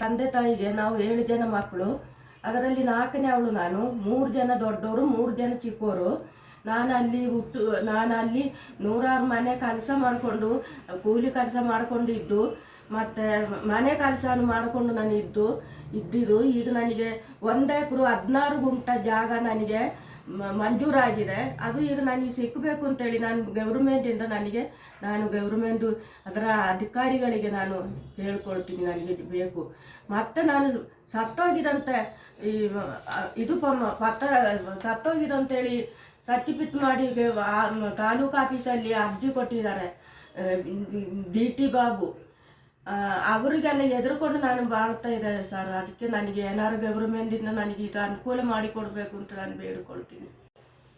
ತಂದೆ ತಾಯಿಗೆ ನಾವು ಏಳು ಜನ ಮಕ್ಕಳು. ಅದರಲ್ಲಿ ನಾಲ್ಕನೇ ಅವಳು ನಾನು. ಮೂರು ಜನ ದೊಡ್ಡವರು ಮೂರು ಜನ ಚಿಕ್ಕವರು ನಾನು ಅಲ್ಲಿ ಹುಟ್ಟು, ನಾನು ಅಲ್ಲಿ ನೂರಾರು ಮನೆ ಕೆಲಸ ಮಾಡಿಕೊಂಡು, ಕೂಲಿ ಕೆಲಸ ಮಾಡಿಕೊಂಡು ಇದ್ದು ಮತ್ತು ಮನೆ ಕೆಲಸ ಮಾಡಿಕೊಂಡು ನಾನು ಇದ್ದು, ಇದ್ದಿದ್ದು. ಈಗ ನನಗೆ ಒಂದೇ ಎಕರೆ ಹದಿನಾರು ಗುಂಟ ಜಾಗ ನನಗೆ ಮಂಜೂರಾಗಿದೆ. ಅದು ಈಗ ನನಗೆ ಸಿಕ್ಕಬೇಕು ಅಂತೇಳಿ ನಾನು ಗೌರ್ಮೆಂಟಿಂದ ನನಗೆ, ನಾನು ಗೌರ್ಮೆಂಟು ಅದರ ಅಧಿಕಾರಿಗಳಿಗೆ ನಾನು ಹೇಳ್ಕೊಳ್ತೀನಿ ನನಗೆ ಬೇಕು. ಮತ್ತು ನಾನು ಸತ್ತೋಗಿದಂತೆ ಈ ಇದು ಪತ್ರ, ಸತ್ತೋಗಿದಂತೇಳಿ ಸರ್ಟಿಫಿಕೇಟ್ ಮಾಡಿ ತಾಲೂಕು ಆಫೀಸಲ್ಲಿ ಅರ್ಜಿ ಕೊಟ್ಟಿದ್ದಾರೆ ಡಿ, ಟಿ ಬಾಬು. ಅವರಿಗೆಲ್ಲ ಎದುರುಕೊಂಡು ನಾನು ಬಾಳ್ತಾ ಇದ್ದೆ ಸರ್. ಅದಕ್ಕೆ ನನಗೆ ಏನಾದ್ರು ಗೌರ್ಮೆಂಟಿಂದ ನನಗೆ ಇದು ಅನುಕೂಲ ಮಾಡಿ ಕೊಡಬೇಕು ಅಂತ ನಾನು ಬೇಡ್ಕೊಳ್ತೀನಿ.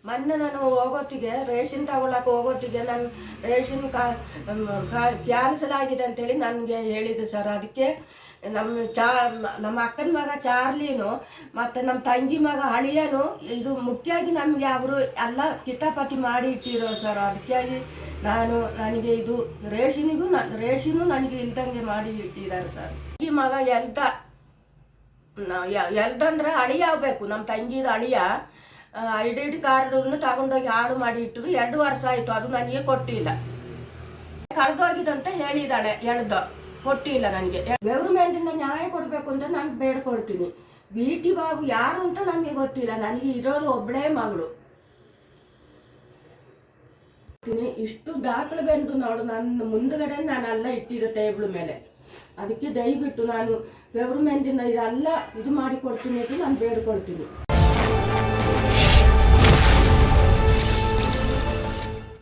ಮೊನ್ನೆ ನಾನು ಹೋಗೋತ್ತಿಗೆ, ರೇಷನ್ ತಗೊಳಕ್ಕೆ ಹೋಗೋತ್ತಿಗೆ ನಾನು ರೇಷನ್ ಕ್ಯಾನ್ಸಲ್ ಆಗಿದೆ ಅಂತೇಳಿ ನನಗೆ ಹೇಳಿದ್ದು ಸರ್. ಅದಕ್ಕೆ ನಮ್ಮ ಚಾ, ನಮ್ಮ ಅಕ್ಕನ ಮಗ ಚಾರ್ಲಿನು, ಮತ್ತು ನಮ್ಮ ತಂಗಿ ಮಗ ಅಳಿಯನು, ಇದು ಮುಖ್ಯವಾಗಿ ನಮಗೆ ಅವರು ಎಲ್ಲ ಕಿತಾಪತಿ ಮಾಡಿ ಇಟ್ಟಿರೋ ಸರ್. ಅದಕ್ಕಾಗಿ ನಾನು ನನಗೆ ಇದು ರೇಷನಿಗೂ ನ, ರೇಷನು ನನಗೆ ಇಲ್ದಂಗೆ ಮಾಡಿ ಇಟ್ಟಿದ್ದಾರೆ ಸರ್. ಈ ಮಗ ಎಂತ ಎಲ್ದಂದ್ರೆ ಅಳಿಯ ಆಗಬೇಕು. ನಮ್ಮ ತಂಗಿದು ಅಳಿಯ ಐಡೆಂಟಿ ಕಾರ್ಡನ್ನು ತಗೊಂಡೋಗಿ ಹಾಡು ಮಾಡಿ ಇಟ್ಟರು ಎರಡು ವರ್ಷ ಆಯಿತು. ಅದು ನನಗೆ ಕೊಟ್ಟಿಲ್ಲ. ಕಳೆದೋಗಿದಂತ ಹೇಳಿದಾಳೆ ಎಳ್ದ. ಕೊಟ್ಟಿಲ್ಲ ನನಗೆ. ಗೌರ್ಮೆಂಟಿಂದ ನ್ಯಾಯ ಕೊಡಬೇಕು ಅಂತ ನಾನು ಬೇಡ್ಕೊಳ್ತೀನಿ. ಬಿ ಟಿ ಬಾಬು ಯಾರು ಅಂತ ನನಗೆ ಗೊತ್ತಿಲ್ಲ. ನನಗೆ ಇರೋದು ಒಬ್ಬಳೇ ಮಗಳು. ಇಷ್ಟು ದಾಖಲೆ ಬಂದು ನೋಡು. ನನ್ನ ಮುಂದ್ಗಡೆ ನಾನು ಅಲ್ಲ ಇಟ್ಟಿದ್ದೆ ಟೇಬಲ್ ಮೇಲೆ. ಅದಕ್ಕೆ ದಯವಿಟ್ಟು ನಾನು ಗೌರ್ಮೆಂಟಿಂದ ಇದೆಲ್ಲ ಇದು ಮಾಡಿಕೊಡ್ತೀನಿ ಅಂತ ನಾನು ಬೇಡ್ಕೊಳ್ತೀನಿ.